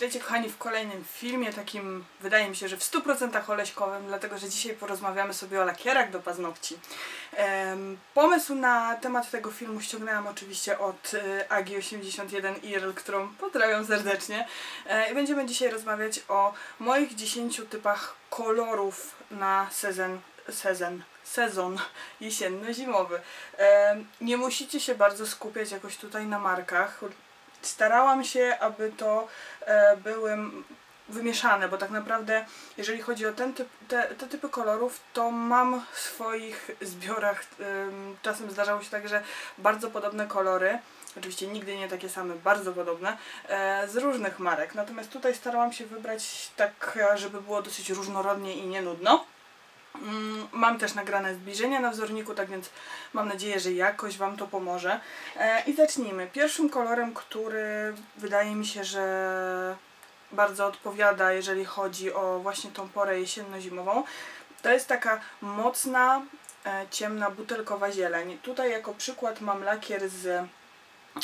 Witajcie kochani w kolejnym filmie, takim wydaje mi się, że w 100% oleśkowym, dlatego że dzisiaj porozmawiamy sobie o lakierach do paznokci. Ehm, pomysł na temat tego filmu ściągnęłam oczywiście od e, Agi81 IRL, którą pozdrawiam serdecznie. E, I będziemy dzisiaj rozmawiać o moich 10 typach kolorów na sezon, sezon, sezon jesienno-zimowy. Em, nie musicie się bardzo skupiać jakoś tutaj na markach, starałam się, aby to e, były m- wymieszane, bo tak naprawdę jeżeli chodzi o ten typ, te, te typy kolorów, to mam w swoich zbiorach czasem zdarzało się tak, że bardzo podobne kolory, oczywiście nigdy nie takie same, bardzo podobne, e, z różnych marek. Natomiast tutaj starałam się wybrać tak, e, żeby było dosyć różnorodnie i nie nudno. Mm, Mam też nagrane zbliżenia na wzorniku, tak więc mam nadzieję, że jakoś Wam to pomoże. E, I zacznijmy. Pierwszym kolorem, który wydaje mi się, że bardzo odpowiada, jeżeli chodzi o właśnie tą porę jesienno-zimową, to jest taka mocna, e, ciemna, butelkowa zieleń. Tutaj jako przykład mam lakier z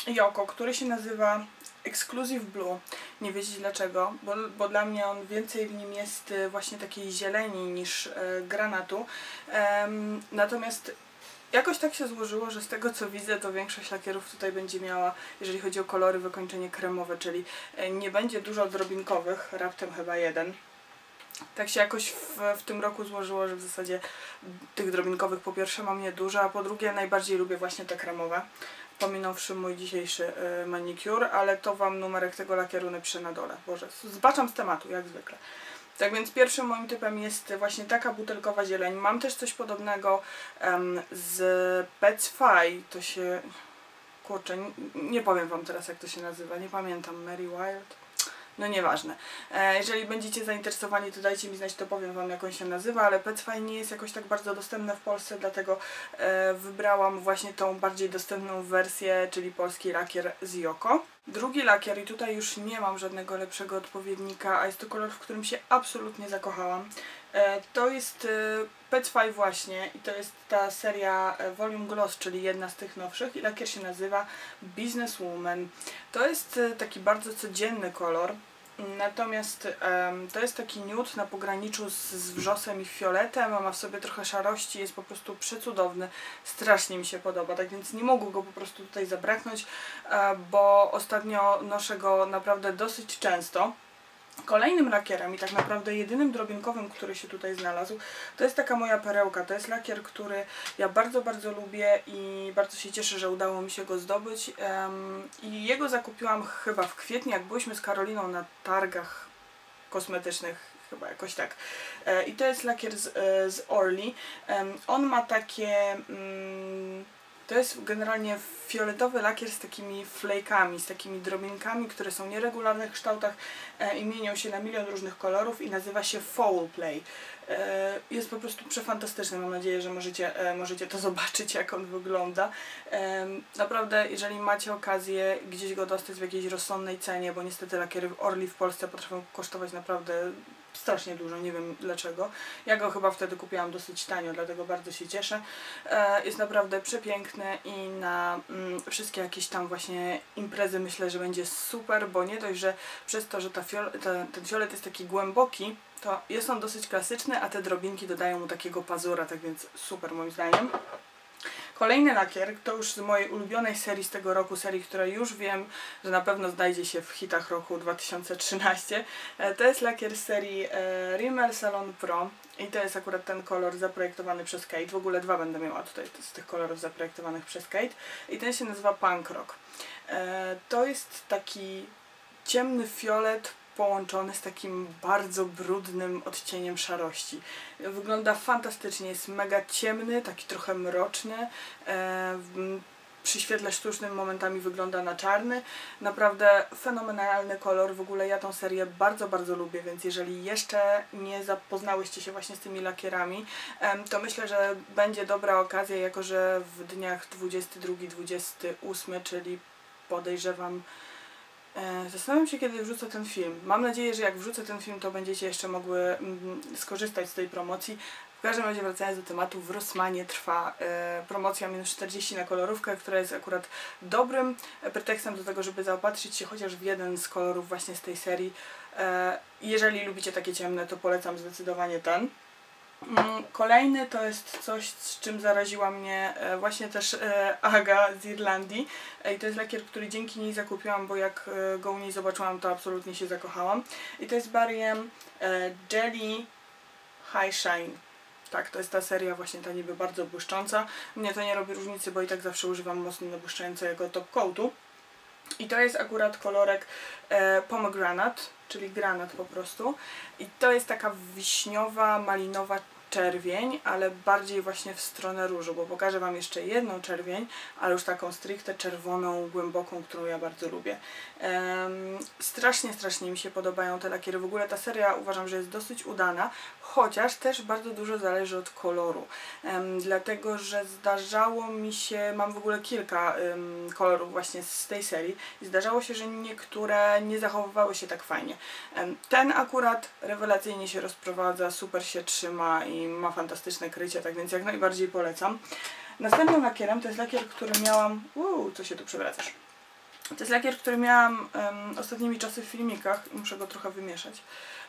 Joko, który się nazywa Exclusive Blue. Nie wiecie dlaczego, bo, bo dla mnie on więcej w nim jest e, właśnie takiej zieleni niż e, granatu. Natomiast jakoś tak się złożyło, że z tego co widzę, to większość lakierów tutaj będzie miała, jeżeli chodzi o kolory, wykończenie kremowe, czyli e, nie będzie dużo drobinkowych, raptem chyba jeden. Tak się jakoś w, w tym roku złożyło, że w zasadzie tych drobinkowych po pierwsze mam niedużo, a po drugie najbardziej lubię właśnie te kremowe. Pominąwszy mój dzisiejszy y, manicure, ale to Wam numerek tego lakieru napiszę na dole. Boże, zbaczam z tematu, jak zwykle. Tak więc pierwszym moim typem jest właśnie taka butelkowa zieleń. Mam też coś podobnego em, z Pets Fy. To się... Kurczę, nie, nie powiem Wam teraz jak to się nazywa. Nie pamiętam. Mary Wild? No nieważne. E, jeżeli będziecie zainteresowani, to dajcie mi znać, to powiem Wam jak on się nazywa, ale Pets Fy nie jest jakoś tak bardzo dostępne w Polsce, dlatego e, wybrałam właśnie tą bardziej dostępną wersję, czyli polski lakier z Joko. Drugi lakier i tutaj już nie mam żadnego lepszego odpowiednika, a jest to kolor, w którym się absolutnie zakochałam. E, to jest e, Pets Fy właśnie i to jest ta seria e, Volume Gloss, czyli jedna z tych nowszych i lakier się nazywa Businesswoman. To jest e, taki bardzo codzienny kolor, natomiast em, to jest taki nude na pograniczu z, z wrzosem i fioletem, a ma w sobie trochę szarości, jest po prostu przecudowny, strasznie mi się podoba, tak więc nie mogło go po prostu tutaj zabraknąć, e, bo ostatnio noszę go naprawdę dosyć często. Kolejnym lakierem i tak naprawdę jedynym drobinkowym, który się tutaj znalazł, to jest taka moja perełka. To jest lakier, który ja bardzo, bardzo lubię i bardzo się cieszę, że udało mi się go zdobyć. I jego zakupiłam chyba w kwietniu, jak byliśmy z Karoliną na targach kosmetycznych, chyba jakoś tak. E, I to jest lakier z, e, z Orly. On ma takie... Mm, to jest generalnie fioletowy lakier z takimi flakami, z takimi drobinkami, które są w nieregularnych kształtach e, i mienią się na milion różnych kolorów i nazywa się Foul Play. E, jest po prostu przefantastyczny. Mam nadzieję, że możecie, e, możecie to zobaczyć, jak on wygląda. Naprawdę, jeżeli macie okazję gdzieś go dostać w jakiejś rozsądnej cenie, bo niestety lakiery w Orly w Polsce potrafią kosztować naprawdę strasznie dużo, nie wiem dlaczego. Ja go chyba wtedy kupiłam dosyć tanio, dlatego bardzo się cieszę. E, jest naprawdę przepiękny i na mm, wszystkie jakieś tam właśnie imprezy myślę, że będzie super, bo nie dość, że przez to, że ta fiol ta, ten fiolet jest taki głęboki, to jest on dosyć klasyczny, a te drobinki dodają mu takiego pazura, tak więc super moim zdaniem. Kolejny lakier, to już z mojej ulubionej serii z tego roku, serii, która już wiem, że na pewno znajdzie się w hitach roku 2013. E, To jest lakier z serii e, Rimmel Salon Pro i to jest akurat ten kolor zaprojektowany przez Kate. W ogóle dwa będę miała tutaj z tych kolorów zaprojektowanych przez Kate i ten się nazywa Punk Rock. E, To jest taki ciemny fiolet połączony z takim bardzo brudnym odcieniem szarości. Wygląda fantastycznie, jest mega ciemny, taki trochę mroczny. E, przy świetle sztucznym momentami wygląda na czarny. Naprawdę fenomenalny kolor. W ogóle ja tą serię bardzo, bardzo lubię, więc jeżeli jeszcze nie zapoznałyście się właśnie z tymi lakierami, to myślę, że będzie dobra okazja, jako że w dniach 22-28, czyli podejrzewam Zastanawiam się, kiedy wrzucę ten film. Mam nadzieję, że jak wrzucę ten film, to będziecie jeszcze mogły mm, skorzystać z tej promocji. W każdym razie wracając do tematu, w Rossmanie trwa e, promocja minus 40 na kolorówkę, która jest akurat dobrym e, pretekstem do tego, żeby zaopatrzyć się chociaż w jeden z kolorów właśnie z tej serii. E, jeżeli lubicie takie ciemne, to polecam zdecydowanie ten. Mm, Kolejny to jest coś, z czym zaraziła mnie e, właśnie też e, Aga z Irlandii. E, I to jest lakier, który dzięki niej zakupiłam, bo jak go u niej zobaczyłam, to absolutnie się zakochałam. I to jest Bariem Jelly High Shine. Tak, to jest ta seria właśnie ta niby bardzo błyszcząca. Mnie to nie robi różnicy, bo i tak zawsze używam mocno błyszczącego top coatu. I to jest akurat kolorek e, pomegranate, czyli granat po prostu. I to jest taka wiśniowa, malinowa czerwień, ale bardziej właśnie w stronę różu, bo pokażę Wam jeszcze jedną czerwień, ale już taką stricte czerwoną, głęboką, którą ja bardzo lubię. Em, strasznie, strasznie mi się podobają te lakiery. W ogóle ta seria uważam, że jest dosyć udana, chociaż też bardzo dużo zależy od koloru. Em, dlatego, że zdarzało mi się, mam w ogóle kilka em, kolorów właśnie z tej serii i zdarzało się, że niektóre nie zachowywały się tak fajnie. Ten akurat rewelacyjnie się rozprowadza, super się trzyma i ma fantastyczne krycie, tak więc jak najbardziej polecam. Następnym lakierem to jest lakier, który miałam... Uuu, co się tu przewracasz? To jest lakier, który miałam em, ostatnimi czasy w filmikach i muszę go trochę wymieszać.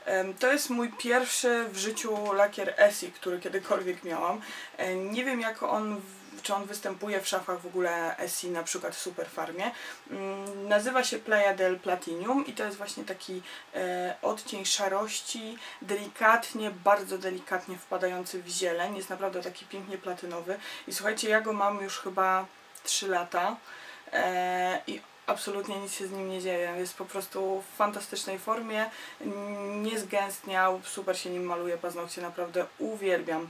Em, to jest mój pierwszy w życiu lakier Essie, który kiedykolwiek miałam. E, nie wiem jak on, czy on występuje w szafach w ogóle Essie, na przykład w Superfarmie. Mm, nazywa się Playa del Platinum i to jest właśnie taki e, odcień szarości, delikatnie, bardzo delikatnie wpadający w zieleń. Jest naprawdę taki pięknie platynowy. I słuchajcie, ja go mam już chyba 3 lata. E, I absolutnie nic się z nim nie dzieje. Jest po prostu w fantastycznej formie, nie zgęstniał, super się nim maluje paznokcie, naprawdę uwielbiam.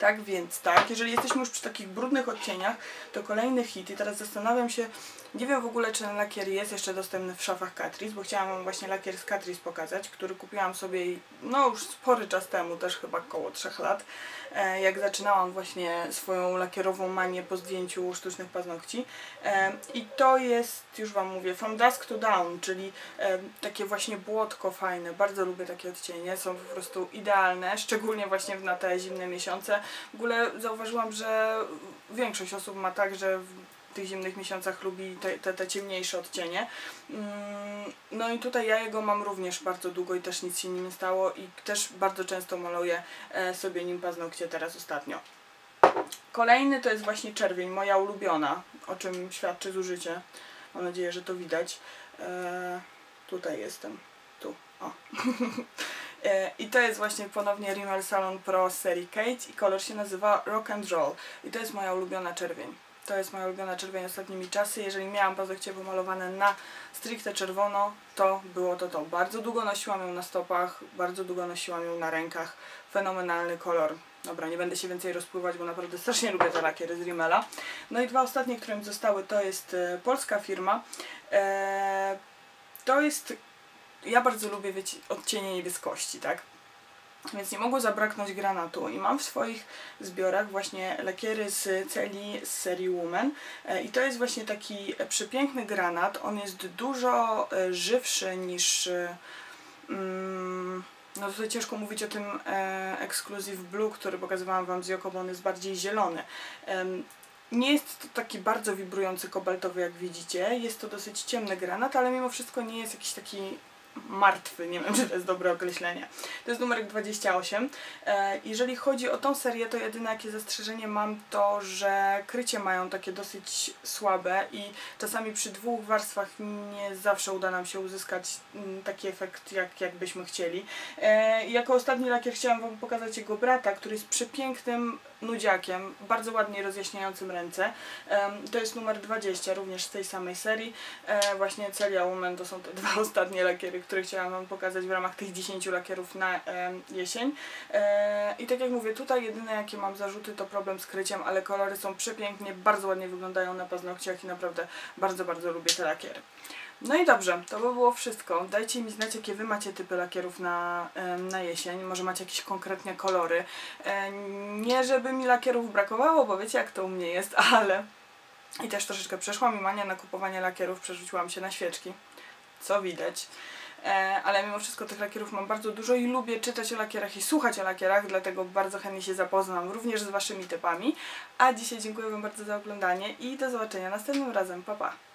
Tak więc tak, jeżeli jesteśmy już przy takich brudnych odcieniach, to kolejny hit i teraz zastanawiam się, nie wiem w ogóle czy ten lakier jest jeszcze dostępny w szafach Catrice, bo chciałam wam właśnie lakier z Catrice pokazać, który kupiłam sobie no już spory czas temu, też chyba około 3 lat, e, jak zaczynałam właśnie swoją lakierową manię po zdjęciu sztucznych paznokci. E, I to jest, już wam mówię, From Dusk to Dawn, czyli e, takie właśnie błotko fajne, bardzo lubię takie odcienie, są po prostu idealne, szczególnie właśnie na te zimne miesiące. W ogóle zauważyłam, że większość osób ma tak, że w tych zimnych miesiącach lubi te, te, te ciemniejsze odcienie. Mm, No i tutaj ja jego mam również bardzo długo i też nic się nim nie stało i też bardzo często maluję e, sobie nim paznokcie teraz ostatnio. Kolejny to jest właśnie czerwień, moja ulubiona, o czym świadczy zużycie. Mam nadzieję, że to widać. E, tutaj jestem. Tu. O. E, I to jest właśnie ponownie Rimmel Salon Pro serii Kate i kolor się nazywa Rock and Roll. I to jest moja ulubiona czerwień. To jest moja ulubiona czerwień ostatnimi czasy. Jeżeli miałam paznokcie pomalowane na stricte czerwono, to było to to. Bardzo długo nosiłam ją na stopach, bardzo długo nosiłam ją na rękach. Fenomenalny kolor. Dobra, nie będę się więcej rozpływać, bo naprawdę strasznie lubię te lakiery z Rimmela. No i dwa ostatnie, które mi zostały, to jest e, polska firma. E, to jest... Ja bardzo lubię, wiecie, odcienie niebieskości, tak? Więc nie mogło zabraknąć granatu i mam w swoich zbiorach właśnie lakiery z celi z serii Woman E, i to jest właśnie taki przepiękny granat. On jest dużo e, żywszy niż e, mm, no tutaj ciężko mówić o tym e, Exclusive Blue, który pokazywałam Wam z Joko, bo on jest bardziej zielony. Nie jest to taki bardzo wibrujący kobaltowy, jak widzicie. Jest to dosyć ciemny granat, ale mimo wszystko nie jest jakiś taki martwy, nie wiem czy to jest dobre określenie. To jest numerek 28. E, jeżeli chodzi o tą serię, to jedyne jakie zastrzeżenie mam to, że krycie mają takie dosyć słabe i czasami przy dwóch warstwach nie zawsze uda nam się uzyskać mm, taki efekt, jak, jak byśmy chcieli. E, jako ostatni lakier chciałam Wam pokazać jego brata, który jest przepięknym nudziakiem, bardzo ładnie rozjaśniającym ręce. Em, to jest numer 20, również z tej samej serii. E, właśnie Celia Woman to są te dwa ostatnie lakiery, które chciałam Wam pokazać w ramach tych 10 lakierów na jesień. E, I tak jak mówię, tutaj jedyne jakie mam zarzuty to problem z kryciem, ale kolory są przepięknie, bardzo ładnie wyglądają na paznokciach i naprawdę bardzo, bardzo lubię te lakiery. No i dobrze, to by było wszystko. Dajcie mi znać, jakie Wy macie typy lakierów na, na jesień. Może macie jakieś konkretne kolory. E, Nie, żeby mi lakierów brakowało, bo wiecie, jak to u mnie jest, ale... I też troszeczkę przeszła mi mania na kupowanie lakierów, przerzuciłam się na świeczki, co widać. E, ale mimo wszystko tych lakierów mam bardzo dużo i lubię czytać o lakierach i słuchać o lakierach, dlatego bardzo chętnie się zapoznam również z Waszymi typami. A dzisiaj dziękuję Wam bardzo za oglądanie i do zobaczenia następnym razem. Pa, pa!